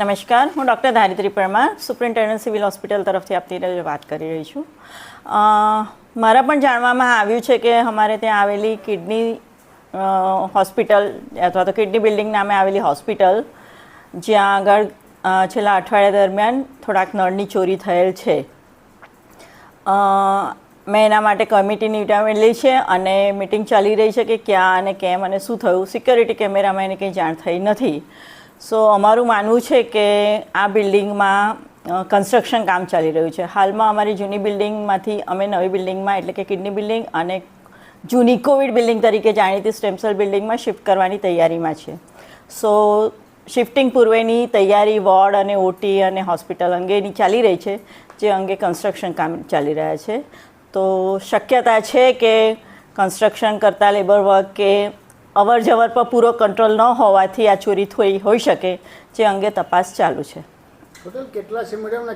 નમસ્કાર, હું doctor Dharitri Parmar superintendent civil hospital તરફથી આપતી વાત કરી રહી છું. મારા પણ જાણવામાં આવ્યું છે કે અમારે ત્યાં આવેલી કિડની હોસ્પિટલ અથવા તો કિડની બિલ્ડિંગ નામે આવેલી હોસ્પિટલ, જ્યાં આગળ છેલ્લા અઠવાડિયા દરમિયાન થોડાક નળની ચોરી થયેલ છે. મેં એના માટે કમિટીની લી છે અને મિટિંગ ચાલી રહી છે કે ક્યાં અને કેમ અને શું થયું. સિક્યોરિટી કેમેરામાં એને કંઈ જાણ થઈ નથી. સો અમારું માનવું છે કે આ બિલ્ડિંગમાં કન્સ્ટ્રક્શન કામ ચાલી રહ્યું છે. હાલમાં અમારી જૂની બિલ્ડિંગમાંથી અમે નવી બિલ્ડિંગમાં, એટલે કે કિડની બિલ્ડિંગ અને જૂની કોવિડ બિલ્ડિંગ તરીકે જાણીતી સ્ટેમસેલ બિલ્ડિંગમાં શિફ્ટ કરવાની તૈયારીમાં છે. સો શિફ્ટિંગ પૂર્વેની તૈયારી, વોર્ડ અને ઓટી અને હોસ્પિટલ અંગેની ચાલી રહી છે, જે અંગે કન્સ્ટ્રક્શન કામ ચાલી રહ્યા છે. તો શક્યતા છે કે કન્સ્ટ્રક્શન કરતાં લેબર વર્ક કે અવર જવર પર પૂરો કંટ્રોલ ન હોવાથી આ ચોરી થઈ હોઈ શકે જે અંગે તપાસ ચાલુ છે. ટોટલ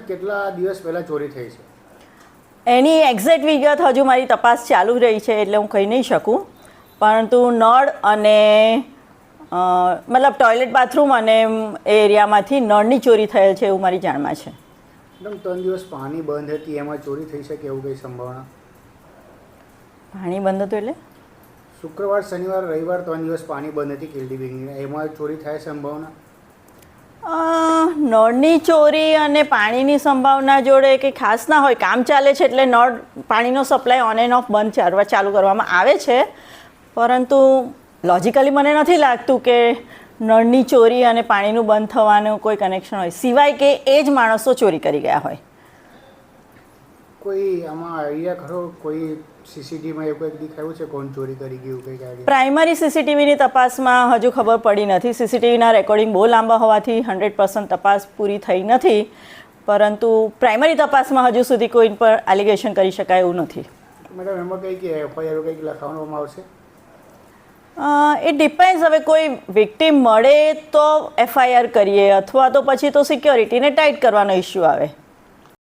કેટલા દિવસ પહેલાં ચોરી થઈ છે? એની એક્ઝેક્ટ વિગત હજુ મારી તપાસ ચાલુ રહી છે એટલે હું કહી નહીં શકું. પરંતુ નળ અને મતલબ ટોયલેટ બાથરૂમ અને એ એરિયામાંથી નળની ચોરી થયેલ છે એવું મારી જાણમાં છે. મેડમ ત્રણ દિવસ પાણી બંધ હતી એમાં ચોરી થઈ શકે એવું કંઈ સંભાવના? પાણી બંધ હતું એટલે? શુક્રવાર, શનિવાર, રવિવાર ત્રણ દિવસ પાણી બંધ હતી કિલ્ડી એમાં ચોરી થાય સંભાવના? નળની ચોરી અને પાણીની સંભાવના જોડે કે ખાસ ના હોય. કામ ચાલે છે એટલે નળ, પાણીનો સપ્લાય ઓન એન્ડ ઓફ બંધ ચાલવા, ચાલુ કરવામાં આવે છે. પરંતુ લોજિકલી મને નથી લાગતું કે નળની ચોરી અને પાણીનું બંધ થવાનું કોઈ કનેક્શન હોય. સિવાય કે એ જ માણસો ચોરી કરી ગયા હોય. કોઈ આમાં આઈડિયા ખરો? કોઈ સીસીટીવીમાં એવું કંઈક દેખાયું છે? કોણ ચોરી કરી ગયું કંઈક પ્રાઇમરી સીસીટીવીની તપાસમાં હજુ ખબર પડી નથી. સીસીટીવીના રેકોર્ડિંગ બહુ લાંબા હોવાથી હંડ્રેડ પર્સન્ટ તપાસ પૂરી થઈ નથી. પરંતુ પ્રાઇમરી તપાસમાં હજુ સુધી કોઈ પર એલિગેશન કરી શકાય એવું નથી. મેડમ એમાં કંઈક એફઆઈઆર કંઈક લખાવવામાં આવશે? એ ડિપેન્ડ હવે કોઈ વિક્ટીમ મળે તો એફઆઈઆર કરીએ અથવા તો પછી તો સિક્યોરિટીને ટાઈટ કરવાનો ઇસ્યુ આવે.